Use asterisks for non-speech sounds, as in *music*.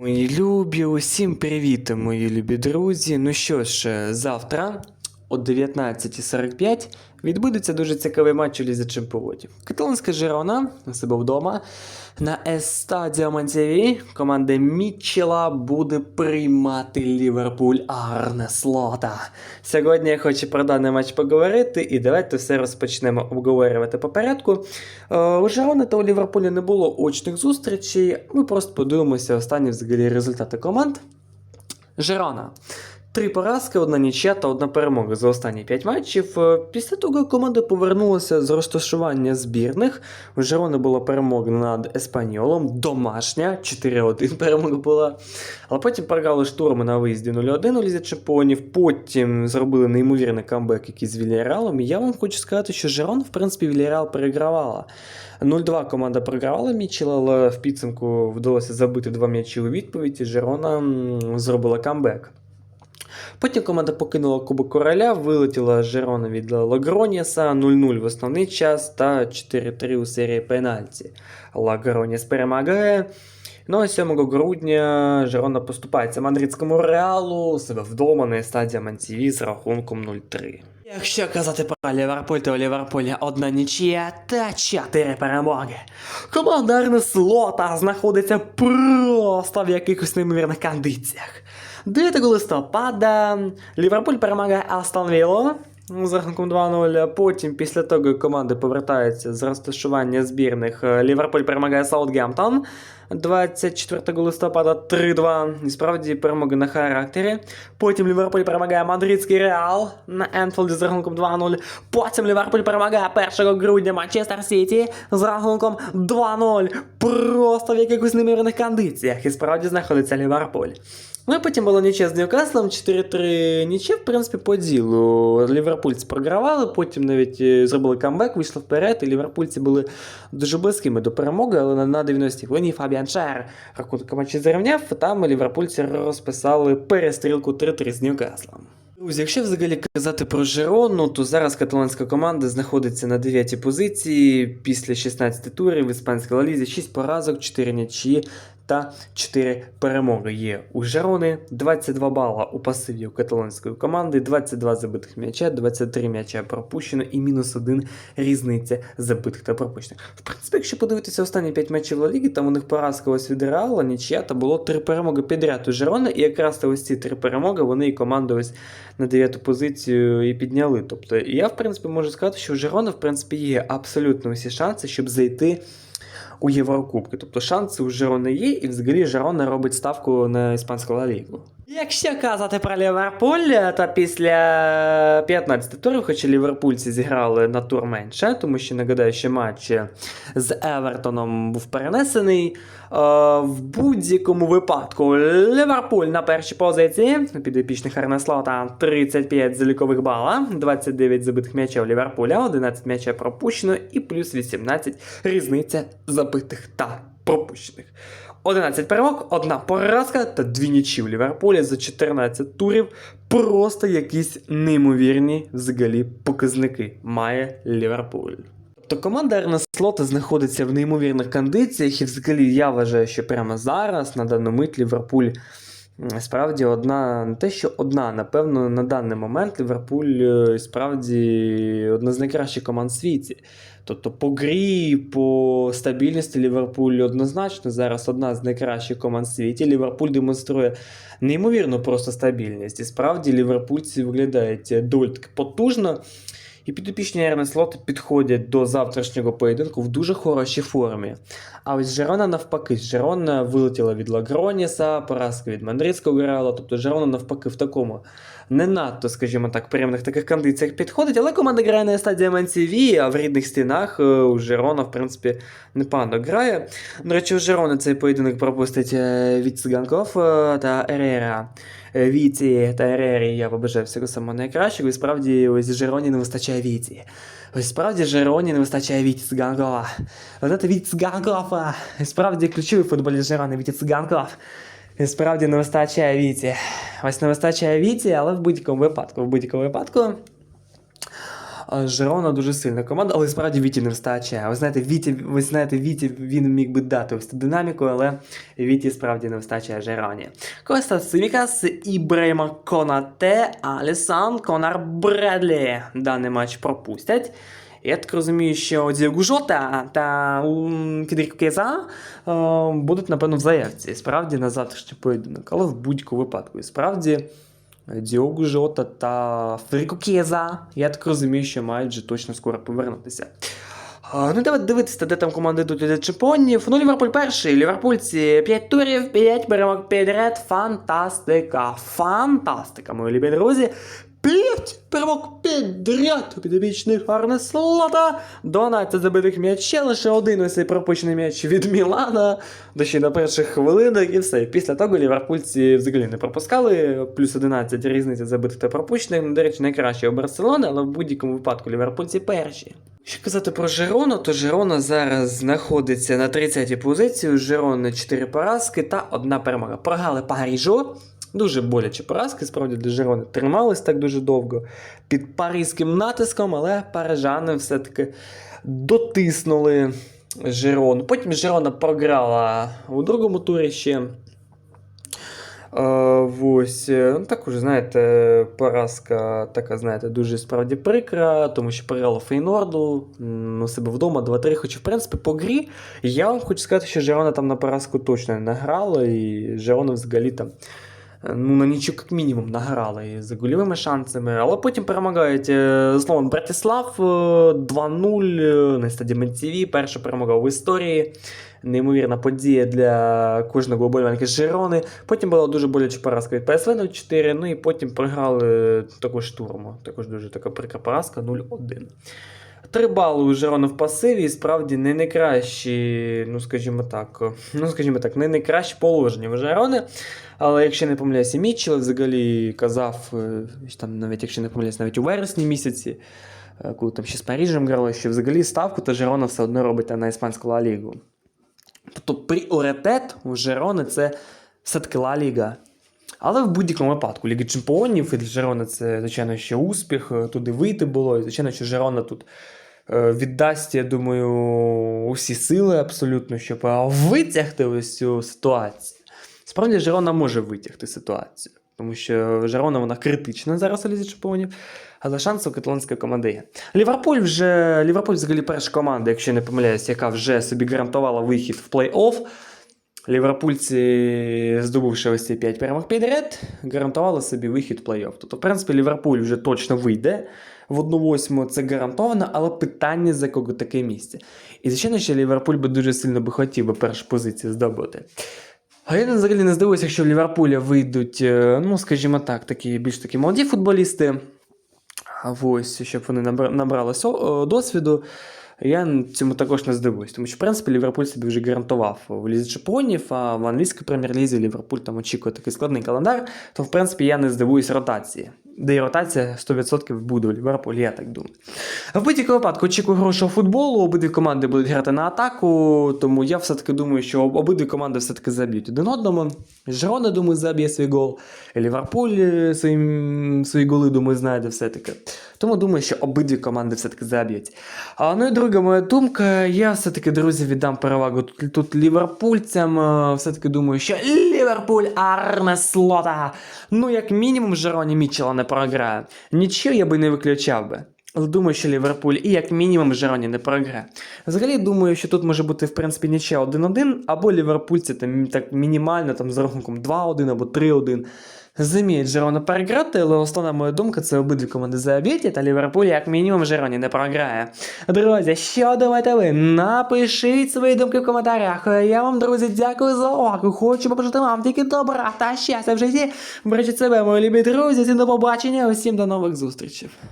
Мої любі, усім привіт, мої любі друзі. Ну що ж, завтра о 19.45 відбудеться дуже цікавий матч у Лізі Чемпіонів. Каталонська Жирона у себе вдома на Естадіо Монтєві команда Мітчела буде приймати Ліверпуль Арне Слота. Сьогодні я хочу про даний матч поговорити, і давайте все розпочнемо обговорювати по порядку. Е, У Жирони та у Ліверпуля не було очних зустрічей. Ми просто подивимося останні взагалі результати команд. Жирона. Три поразки, одна нічия та одна перемога за останні п'ять матчів. Е, Після того команда повернулася з розташування збірних. У Жирони була перемога над Еспаньолом, домашня, 4-1 *laughs* перемога була. Але потім програли штурми на виїзді 0-1 у Лізі Чемпіонів. Потім зробили неймовірний камбек, який з Вільяреалом. І я вам хочу сказати, що Жирон, в принципі, Вільяреал перегравала. 0-2 команда програвала Мічел, але в підсумку вдалося забити два м'ячі у відповідь, і Жирона м, зробила камбек. Потім команда покинула Кубок Короля, вилетіла Жерона від Лагроніса 0-0 в основний час та 4-3 у серії пенальті. Лагроніс перемагає. Ну а 7 грудня Жерона поступається мадридському реалу себе вдома на стадії Мантіві з рахунком 0-3. Якщо казати про Ліверпуль, то у Ліверпуля одна нічия та чотири перемоги. Команда Арне Слота знаходиться просто в якихось неймовірних кондиціях. 9 листопада Ліверпуль перемагає Астон Віллу з рахунком 2-0. Потім, після того, як команди повертаються з розташування збірних, Ліверпуль перемагає Саутгемптон 24 листопада 3-2. І справді перемоги на характері. Потім Ліверпуль перемагає Мадридський Реал на Енфілді з рахунком 2-0. Потім Ліверпуль перемагає 1 грудня Манчестер Сіті з рахунком 2-0. Просто в якихось неймовірних кондиціях. І справді знаходиться Ліверпуль. Ну і потім було нічия з Ньюкаслом, 4-3 нічия, в принципі, по ділу. Ліверпульці програвали, потім навіть е, зробили камбек, вийшли вперед, і ліверпульці були дуже близькими до перемоги, але на, на 90-й хвилині Фабіан Шер рахунок матчі зрівняв, там ліверпульці розписали перестрілку 3-3 з Ньюкаслом. Друзі, якщо взагалі казати про Жирону, то зараз каталонська команда знаходиться на 9-й позиції після 16 турів в іспанській лалізі, 6 поразок, 4 нічі та 4 перемоги є у Жерони, 22 бала у пасиві у каталонської команди, 22 забитих м'яча, 23 м'яча пропущено і мінус 1 різниця забитих та пропущених. В принципі, якщо подивитися останні 5 матчів Ла Ліги, там у них поразка ось від Реала, нічия, та було 3 перемоги підряд у Жерони, і якраз ось ці 3 перемоги вони і команду ось на 9 позицію і підняли. Тобто, я, в принципі, можу сказати, що у Жерона, в принципі, є абсолютно усі шанси, щоб зайти у Єврокубки. Тобто шанси у Жирони є, і взагалі Жирона робить ставку на іспанську Ла Лігу. Якщо казати про Ліверпуль, то після 15 турів, хоча ліверпульці зіграли на тур менше, тому що нагадаю, що матч з Евертоном був перенесений. Е, В будь-якому випадку Ліверпуль на першій позиції підопічних Арнеслота 35 залікових бала, 29 забитих м'ячів Ліверпуля, 11 м'ячів пропущено і плюс 18 різниця забитих та пропущених. 11 перемог, одна поразка та дві нічі в Ліверпулі за 14 турів. Просто якісь неймовірні взагалі показники має Ліверпуль. Тобто команда Ерне Слота знаходиться в неймовірних кондиціях, і взагалі я вважаю, що прямо зараз, на дану мить, Ліверпуль справді одна, не те, що одна, напевно, на даний момент Ліверпуль е, справді одна з найкращих команд в світі. Тобто по грі, по стабільності Ліверпуль однозначно зараз одна з найкращих команд в світі. Ліверпуль демонструє неймовірну просто стабільність. І справді ліверпульці виглядають доволі таки потужно. І підопічні Ерне Слоти підходять до завтрашнього поєдинку в дуже хорошій формі. А ось Жерона навпаки, Жерона вилетіла від Лагроніса, поразка від Мандрицького Реала, тобто Жерона навпаки в такому не надто, скажімо так, приємних таких кондиціях підходить, але команда грає на стадії Мансіві, а в рідних стінах е, у Жерона, в принципі, непогано грає. До речі, у Жерона цей поєдинок пропустить е, Віц Ганков е, та Ерера. Віці та Ерері я побажаю всього самого найкращого. І справді ось Жероні не вистачає Віці. Ось справді Жероні не вистачає Віті Цганкова. Знаєте, Віті Цганкова. Справді ключовий футболіст Жерони Віті Цганков. І справді не вистачає Віті. Ось не вистачає Віті, але в будь-якому випадку, в будь-якому випадку. Жерона дуже сильна команда, але справді Віті не вистачає. Ви знаєте, Віті, ви знаєте, Віті він міг би дати ось динаміку, але Віті справді не вистачає Жероні. Костас Симікас, Ібрейма Конате, Алісан, Конар Бредлі. Даний матч пропустять. Я так розумію, що Діогу Жота та м, Федеріко Кеза е, будуть, напевно, в заявці. Справді на завтрашній поєдинок, але в будь-якому випадку. І справді Діогу Жота та Федеріко Кеза, я так розумію, що мають вже точно скоро повернутися. Ну, давайте дивитися, де там команди йдуть від чемпіонів. Ну, Ліверпуль перший. Ліверпульці 5 турів, 5 перемог підряд. Фантастика. Фантастика, мої любі друзі. 5 перемог підряд у підопічних Арне Слота. 12 забитих м'ячів, лише один ось цей пропущений м'яч від Мілана. До ще на перших хвилинах і все. Після того ліверпульці взагалі не пропускали. Плюс 11 різниця забитих та пропущених. Ну, До речі, найкраще у Барселони, але в будь-якому випадку ліверпульці перші. Що казати про Жерону, то Жерона зараз знаходиться на 30-й позиції. У Жерони 4 поразки та одна перемога. Програли Парижу. Дуже болячі поразки, справді для Жерони тримались так дуже довго під паризьким натиском, але парижани все-таки дотиснули Жерону. Потім Жерона програла у другому турі ще. Ось, е, ну, також, знаєте, поразка така, знаєте, дуже справді прикра, тому що програла Фейнорду у себе вдома 2-3. Хоча, в принципі, по грі я вам хочу сказати, що Жерона там на поразку точно не награла, і Жерона взагалі там. е, Ну, на нічого як мінімум награла і за гольовими шансами, але потім перемагають е, знову Братислав е, 2-0 е, на стадії МТВ, перша перемога в історії неймовірна подія для кожного оболіванка Жирони. Потім була дуже боляча поразка від ПСВ 0-4, ну і потім програли також штурму. Також дуже така прикра поразка 0-1. Три бали у Жирони в пасиві, і справді не найкращі, ну скажімо так, ну скажімо так, не найкращі положення у Жирони. Але якщо не помиляюся, Мітчел взагалі казав, е, там навіть якщо не помиляюся, навіть у вересні місяці, е, коли там ще з Парижем грали, що взагалі ставку та Жирона все одно робить на іспанську Ла Лігу. Тобто пріоритет у Жерони це все-таки Ла Ліга. Але в будь-якому випадку Ліги Чемпіонів і для Жерони це, звичайно, ще успіх. е, Туди вийти було. І, звичайно, що Жерона тут е, віддасть, я думаю, усі сили абсолютно, щоб е, витягти ось цю ситуацію. Справді, Жерона може витягти ситуацію, тому що Жерона вона критична зараз у Лізі Чемпіонів, але шанси у каталонської команди є. Ліверпуль вже Ліверпуль взагалі перша команда, якщо не помиляюсь, яка вже собі гарантувала вихід в плей-офф. Ліверпульці, здобувши ось ці 5 перемог підряд, гарантували собі вихід в плей-офф. Тобто, в принципі, Ліверпуль вже точно вийде в 1-8, це гарантовано, але питання за кого таке місце. І звичайно, що Ліверпуль би дуже сильно би хотів би першу позицію здобути. А я взагалі не здивуюся, якщо в Ліверпуля вийдуть, е, ну, скажімо так, такі більш такі молоді футболісти. Ось, щоб вони набра- набрали досвіду. Я цьому також не здивуюсь, тому що, в принципі, Ліверпуль собі вже гарантував в Лізі Чемпіонів, а в англійській прем'єр-лізі Ліверпуль там очікує такий складний календар, то, в принципі, я не здивуюсь ротації. Де і ротація 100% буде у Ліверпулі, я так думаю. В будь-якому випадку очікую хорошого футболу, обидві команди будуть грати на атаку, тому я все-таки думаю, що обидві команди все-таки заб'ють один одному. Жирона, думаю, заб'є свій гол. Ліверпуль е, своїм, свої голи, думаю, знайде все-таки. Тому думаю, що обидві команди все-таки заб'ють. Ну і друга моя думка, я все-таки, друзі, віддам перевагу тут, тут ліверпульцям. е, Все-таки думаю, що Ліверпуль Арне Слота. Ну, як мінімум, Жероні Мітчела не програє. Нічого я би не виключав би. Думаю, що Ліверпуль і як мінімум Жероні не програє. Взагалі думаю, що тут може бути в принципі нічия 1-1, або ліверпульці там так мінімально там з рахунком 2-1 або 3-1. Зуміють Жирону переграти, але основна моя думка це обидві команди заб'ють, та Ліверпуль як мінімум Жироні не програє. Друзі, що думаєте ви? Напишіть свої думки в коментарях. Я вам, друзі, дякую за увагу. Хочу побажати вам тільки добра та щастя в житті. Бережіть себе, мої любі друзі, всім до побачення, усім до нових зустрічей.